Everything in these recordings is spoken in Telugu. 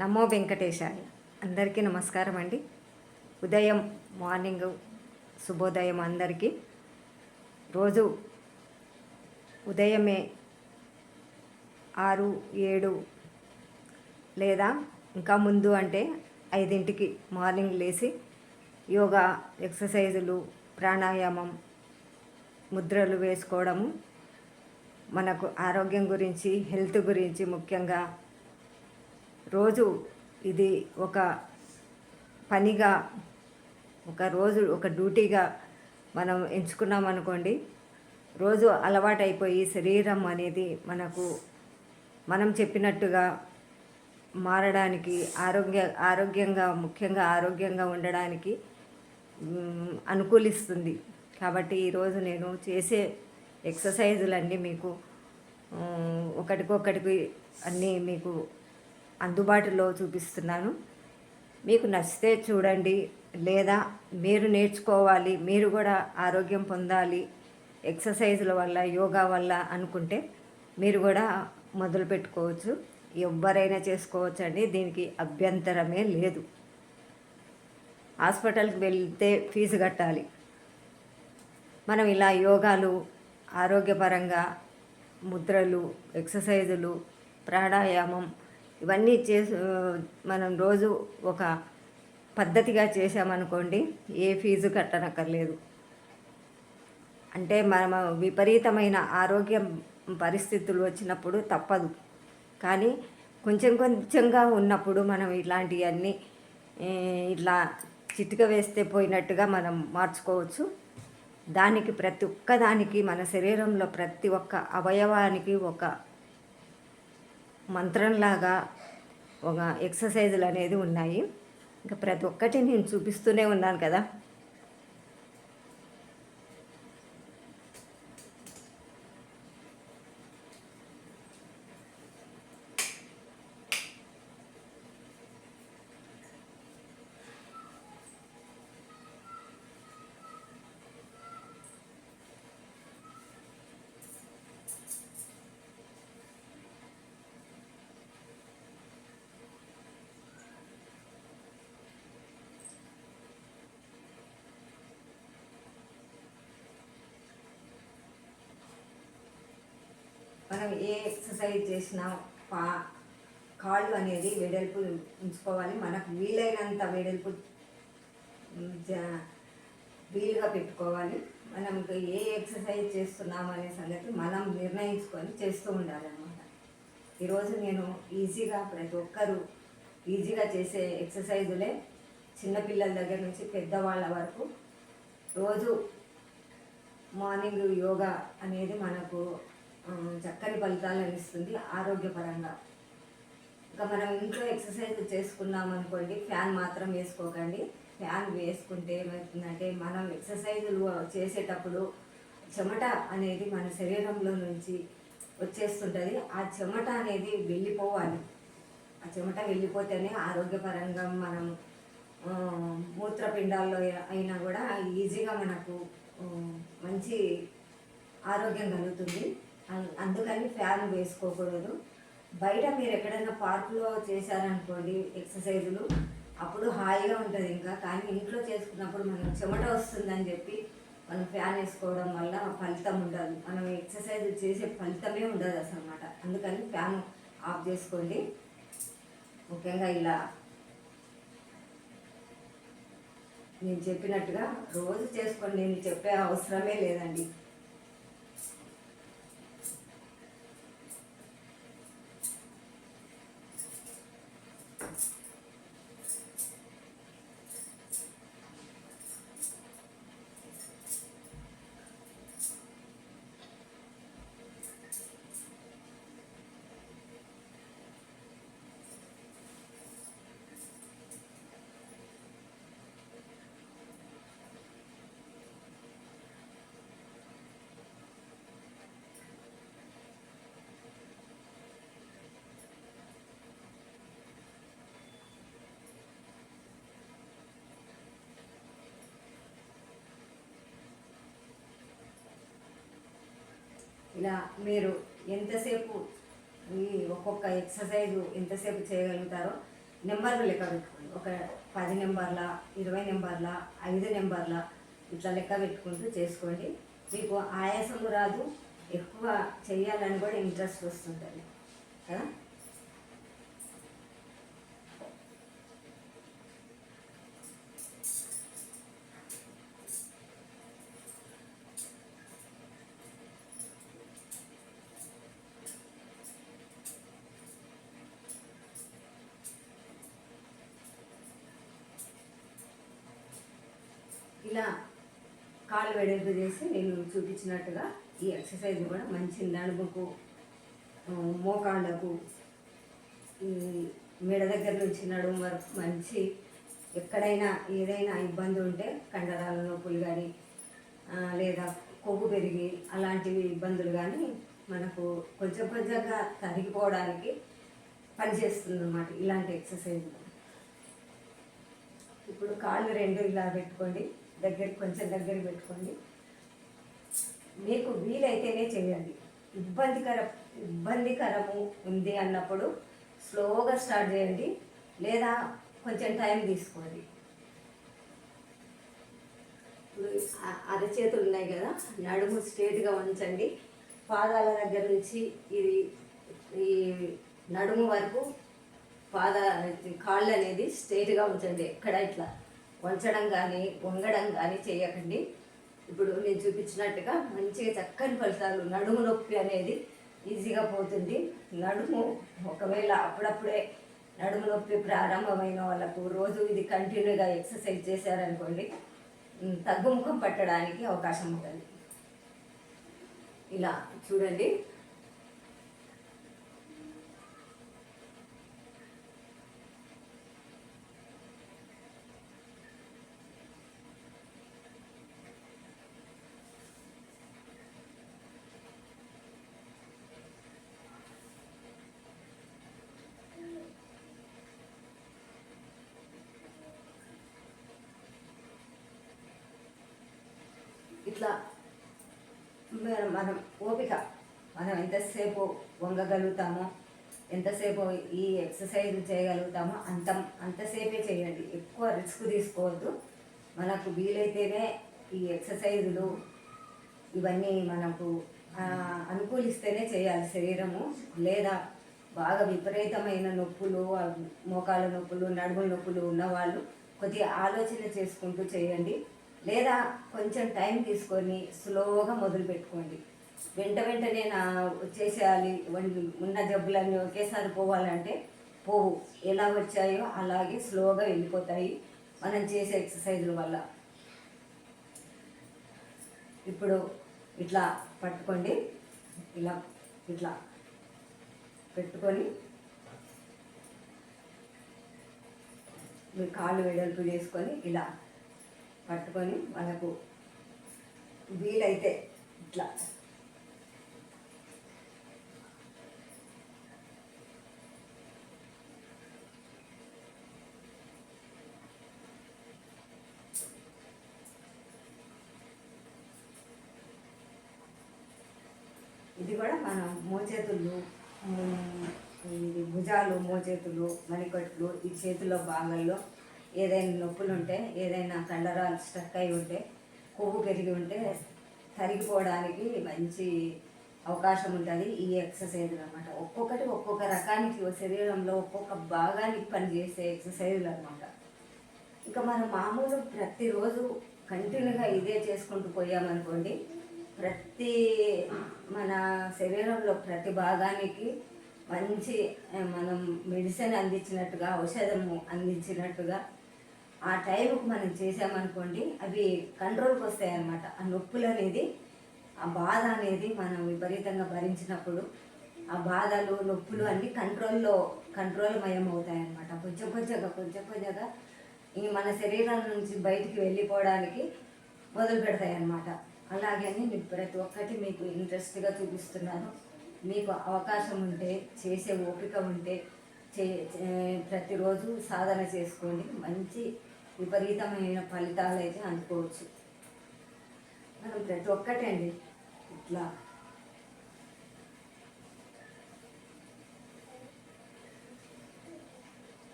నమో వెంకటేశాయ. అందరికీ నమస్కారం అండి. ఉదయం మార్నింగ్ శుభోదయం అందరికీ. రోజు ఉదయమే ఆరు ఏడు లేదా ఇంకా ముందు అంటే ఐదింటికి మార్నింగ్ లేచి యోగా ఎక్సర్సైజులు ప్రాణాయామం ముద్రలు వేసుకోవడము మనకు ఆరోగ్యం గురించి హెల్త్ గురించి ముఖ్యంగా రోజు ఇది ఒక పనిగా ఒక రోజు ఒక డ్యూటీగా మనం ఎంచుకున్నాం అనుకోండి రోజు అలవాటైపోయి శరీరం అనేది మనకు మనం చెప్పినట్టుగా మారడానికి ఆరోగ్య ఆరోగ్యంగా ముఖ్యంగా ఆరోగ్యంగా ఉండడానికి అనుకూలిస్తుంది. కాబట్టి ఈరోజు నేను చేసే ఎక్సర్సైజులన్నీ మీకు ఒకటికొకటికి అన్నీ మీకు అందుబాటులో చూపిస్తున్నాను. మీకు నచ్చితే చూడండి లేదా మీరు నేర్చుకోవాలి మీరు కూడా ఆరోగ్యం పొందాలి ఎక్సర్సైజుల వల్ల యోగా వల్ల అనుకుంటే మీరు కూడా మొదలు పెట్టుకోవచ్చు. ఎవరైనా చేసుకోవచ్చు అండి దీనికి అభ్యంతరమే లేదు. హాస్పిటల్కి వెళ్తే ఫీజు కట్టాలి. మనం ఇలా యోగాలు ఆరోగ్యపరంగా ముద్రలు ఎక్సర్సైజులు ప్రాణాయామం ఇవన్నీ చేసు మనం రోజు ఒక పద్ధతిగా చేసామనుకోండి ఏ ఫీజు కట్టనక్కర్లేదు. అంటే మనం విపరీతమైన ఆరోగ్యం పరిస్థితులు వచ్చినప్పుడు తప్పదు. కానీ కొంచెం కొంచెంగా ఉన్నప్పుడు మనం ఇలాంటివన్నీ ఇట్లా చిటిక వేస్తే పోయినట్టుగా మనం మార్చుకోవచ్చు. దానికి ప్రతి ఒక్క దానికి మన శరీరంలో ప్రతి ఒక్క అవయవానికి ఒక మంత్రంలాగా ఒక ఎక్సర్సైజులు అనేది ఉన్నాయి. ఇంకా ప్రతి ఒక్కటి నేను చూపిస్తూనే ఉన్నాను కదా. మనం ఏ ఎక్సర్సైజ్ చేసినా పా కాళ్ళు అనేది వెడల్పు ఉంచుకోవాలి. మనకు వీలైనంత వెడల్పు జ- వీలుగా పెట్టుకోవాలి. మనం ఏ ఎక్సర్సైజ్ చేస్తున్నాం అనే సంగతి మనం నిర్ణయించుకొని చేస్తూ ఉండాలన్నమాట. ఈరోజు నేను ఈజీగా ప్రతి ఒక్కరూ ఈజీగా చేసే ఎక్సర్సైజులే చిన్నపిల్లల దగ్గర నుంచి పెద్దవాళ్ళ వరకు. రోజు మార్నింగ్ యోగా అనేది మనకు చక్కని ఫలితాలను ఇస్తుంది ఆరోగ్యపరంగా. ఇంకా మనం ఇంట్లో ఎక్సర్సైజ్ చేసుకున్నాం అనుకోండి ఫ్యాన్ మాత్రం వేసుకోకండి. ఫ్యాన్ వేసుకుంటే ఏమవుతుందంటే మనం ఎక్సర్సైజులు చేసేటప్పుడు చెమట అనేది మన శరీరంలో నుంచి వచ్చేస్తుంటుంది. ఆ చెమట అనేది వెళ్ళిపోవాలి. ఆ చెమట వెళ్ళిపోతేనే ఆరోగ్యపరంగా మనం మూత్రపిండాల్లో అయినా కూడా ఈజీగా మనకు మంచి ఆరోగ్యం కలుగుతుంది. అందుకని ఫ్యాన్ వేసుకోకూడదు. బయట మీరు ఎక్కడైనా పార్కులో చేశారనుకోండి ఎక్సర్సైజులు అప్పుడు హాయిగా ఉంటుంది ఇంకా. కానీ ఇంట్లో చేసుకున్నప్పుడు మనం చెమట వస్తుందని చెప్పి మనం ఫ్యాన్ వేసుకోవడం వల్ల ఫలితం ఉండదు. మనం ఎక్సర్సైజ్ చేసే ఫలితమే ఉండదు అసలు అనమాట అందుకని ఫ్యాన్ ఆఫ్ చేసుకోండి. ముఖ్యంగా ఇలా నేను చెప్పినట్టుగా రోజు చేసుకోండి నేను చెప్పే అవసరమే లేదండి. ఇలా మీరు ఎంతసేపు ఈ ఒక్కొక్క ఎక్సర్సైజ్ ఎంతసేపు చేయగలుగుతారో నెంబర్లు లెక్క పెట్టుకోండి. ఒక పది నెంబర్ల ఇరవై నెంబర్ల ఐదు నెంబర్ల ఇట్లా లెక్క పెట్టుకుంటూ చేసుకోండి. మీకు ఆయాసం రాదు ఎక్కువ చేయాలని కూడా ఇంట్రెస్ట్ వస్తుంటుంది. కదా? ఇలా కాళ్ళు వెడల్పు చేసి నేను చూపించినట్టుగా ఈ ఎక్సర్సైజ్ కూడా మంచి నడుముకు మోకాళ్ళకు మెడ దగ్గర నుంచి నడుము వరకు మంచి ఎక్కడైనా ఏదైనా ఇబ్బంది ఉంటే కండరాల నొప్పులు కానీ లేదా కొవ్వు పెరిగి అలాంటివి ఇబ్బందులు కానీ మనకు కొంచెం కొంచెంగా తరిగిపోవడానికి పనిచేస్తుంది అన్నమాట ఇలాంటి ఎక్సర్సైజ్. ఇప్పుడు కాళ్ళు రెండు ఇలా పెట్టుకోండి. దగ్గర కొంచెం దగ్గర పెట్టుకోండి. మీకు వీలైతేనే చేయండి. ఇబ్బందికర ఇబ్బందికరము ఉంది అన్నప్పుడు స్లోగా స్టార్ట్ చేయండి. లేదా కొంచెం టైం తీసుకోండి. ఇప్పుడు అరచేతులు ఉన్నాయి కదా నడుము స్ట్రేట్గా ఉంచండి. పాదాల దగ్గర నుంచి ఇది ఈ నడుము వరకు పాద కాళ్ళు అనేది స్ట్రేట్గా ఉంచండి. ఎక్కడ ఇట్లా వంచడం కానీ వంగడం కానీ చేయకండి. ఇప్పుడు నేను చూపించినట్టుగా మంచిగా చక్కని ఫలితాలు నడుము నొప్పి అనేది ఈజీగా పోతుంది. నడుము ఒకవేళ అప్పుడప్పుడే నడుము నొప్పి ప్రారంభమైన వాళ్ళకు రోజు ఇది కంటిన్యూగా ఎక్సర్సైజ్ చేశారనుకోండి తగ్గుముఖం పట్టడానికి అవకాశం ఉంటుంది. ఇలా చూడండి. ఇట్లా మనం మనం ఓపిక. మనం ఎంతసేపు వంగగలుగుతామో ఎంతసేపు ఈ ఎక్సర్సైజ్ చేయగలుగుతామో అంత అంతసేపే చేయండి. ఎక్కువ రిస్క్ తీసుకోవద్దు. మనకు వీలైతేనే ఈ ఎక్సర్సైజులు ఇవన్నీ మనకు అనుకూలిస్తేనే చేయాలి శరీరము. లేదా బాగా విపరీతమైన నొప్పులు మోకాళ్ళ నొప్పులు నడుముల నొప్పులు ఉన్నవాళ్ళు కొద్దిగా ఆలోచన చేసుకుంటూ చేయండి. లేదా కొంచెం టైం తీసుకొని స్లోగా మొదలు పెట్టుకోండి. వెంట వెంటనే నా చేసేయాలి ఉన్న జబ్బులన్నీ ఒకేసారి పోవాలంటే పోవు. ఎలా వచ్చాయో అలాగే స్లోగా వెళ్ళిపోతాయి మనం చేసే ఎక్సర్సైజుల వల్ల. ఇప్పుడు ఇట్లా పట్టుకోండి. ఇలా ఇట్లా పెట్టుకొని మీ కాళ్ళు వెడల్పు చేసుకొని ఇలా పట్టుకొని మనకు వీలైతే ఇట్లా. ఇది కూడా మన మోచేతులు భుజాలు మోచేతులు మణికట్లు ఈ చేతుల భాగంలో ఏదైనా నొప్పులు ఉంటే ఏదైనా కండరాలు స్టక్ అయి ఉంటే కొవ్వు పెరిగి ఉంటే తరిగిపోవడానికి మంచి అవకాశం ఉంటుంది ఈ ఎక్సర్సైజులు అనమాట ఒక్కొక్కటి ఒక్కొక్క రకానికి శరీరంలో ఒక్కొక్క భాగానికి పనిచేసే ఎక్సర్సైజులు అనమాట ఇంకా మనం మామూలు ప్రతిరోజు కంటిన్యూగా ఇదే చేసుకుంటూ పోయామనుకోండి ప్రతి మన శరీరంలో ప్రతి భాగానికి మంచి మనం మెడిసిన్ అందించినట్టుగా ఔషధము అందించినట్టుగా ఆ టైంకి మనం చేసామనుకోండి అవి కంట్రోల్కి వస్తాయి అన్నమాట ఆ నొప్పులు అనేది ఆ బాధ అనేది మనం విపరీతంగా భరించినప్పుడు ఆ బాధలు నొప్పులు అన్నీ కంట్రోల్లో కంట్రోల్ మయం అవుతాయి అన్నమాట కొంచెం కొంచెంగా కొంచెం కొంచెంగా ఈ మన శరీరం నుంచి బయటికి వెళ్ళిపోవడానికి మొదలు పెడతాయి అన్నమాట అలాగే నేను ప్రతి ఒక్కటి మీకు ఇంట్రెస్ట్గా చూపిస్తున్నాను. మీకు అవకాశం ఉంటే చేసే ఓపిక ఉంటే చే చే- ప్రతిరోజు సాధన చేసుకోండి. మంచి విపరీతమైన ఫలితాలు అయితే అందుకోవచ్చు. మనం ప్రతి ఒక్కటండి ఇట్లా.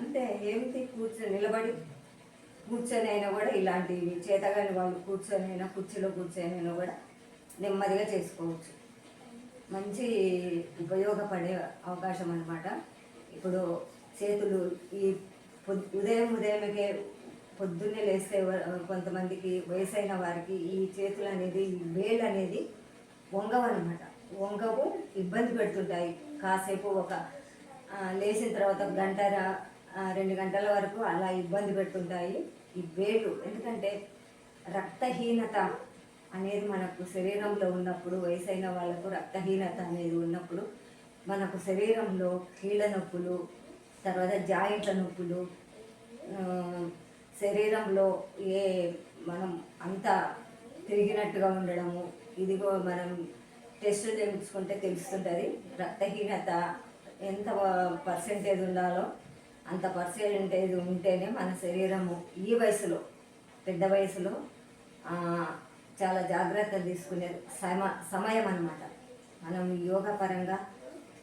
అంటే ఏమిటి? కూర్చొని నిలబడి కూర్చొని అయినా కూడా ఇలాంటివి చేతగాని వాళ్ళు కూర్చొని అయినా కుర్చీలో కూర్చొని అయినా కూడా నెమ్మదిగా చేసుకోవచ్చు. మంచి ఉపయోగపడే అవకాశం అన్నమాట. ఇప్పుడు చేతులు ఈ ఉదయం ఉదయమే పొద్దున్నే లేస్తే కొంతమందికి వయసైన వారికి ఈ చేతులు అనేది ఈ వేలు అనేది వంగవన్నమాట. వంగవు ఇబ్బంది పెడుతుంటాయి. కాసేపు ఒక లేచిన తర్వాత గంట రెండు గంటల వరకు అలా ఇబ్బంది పెడుతుంటాయి. ఈ వేలు ఎందుకంటే రక్తహీనత అనేది మనకు శరీరంలో ఉన్నప్పుడు వయసైన వాళ్ళకు రక్తహీనత అనేది ఉన్నప్పుడు మనకు శరీరంలో కీళ్ళ నొప్పులు తర్వాత జాయింట్ల నొప్పులు శరీరంలో ఏ మనం అంత తిరిగినట్టుగా ఉండడము ఇదిగో మనం టెస్ట్ చేయించుకుంటే తెలుస్తుంటుంది. రక్తహీనత ఎంత పర్సెంటేజ్ ఉండాలో అంత పర్సెంటేజ్ ఉంటేనే మన శరీరము ఈ వయసులో పెద్ద వయసులో చాలా జాగ్రత్త తీసుకునే సమ సమయం అన్నమాట. మనం యోగా పరంగా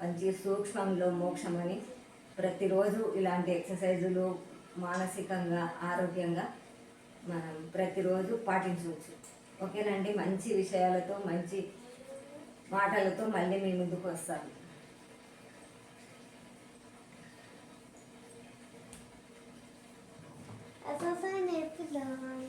మంచి సూక్ష్మంలో మోక్షం అని ప్రతిరోజు ఇలాంటి ఎక్సర్సైజులు మానసికంగా ఆరోగ్యంగా మనం ప్రతిరోజు పాటించవచ్చు. ఓకేనండి? మంచి విషయాలతో మంచి మాటలతో మళ్ళీ మీ ముందుకు వస్తాను. నేర్పుదాం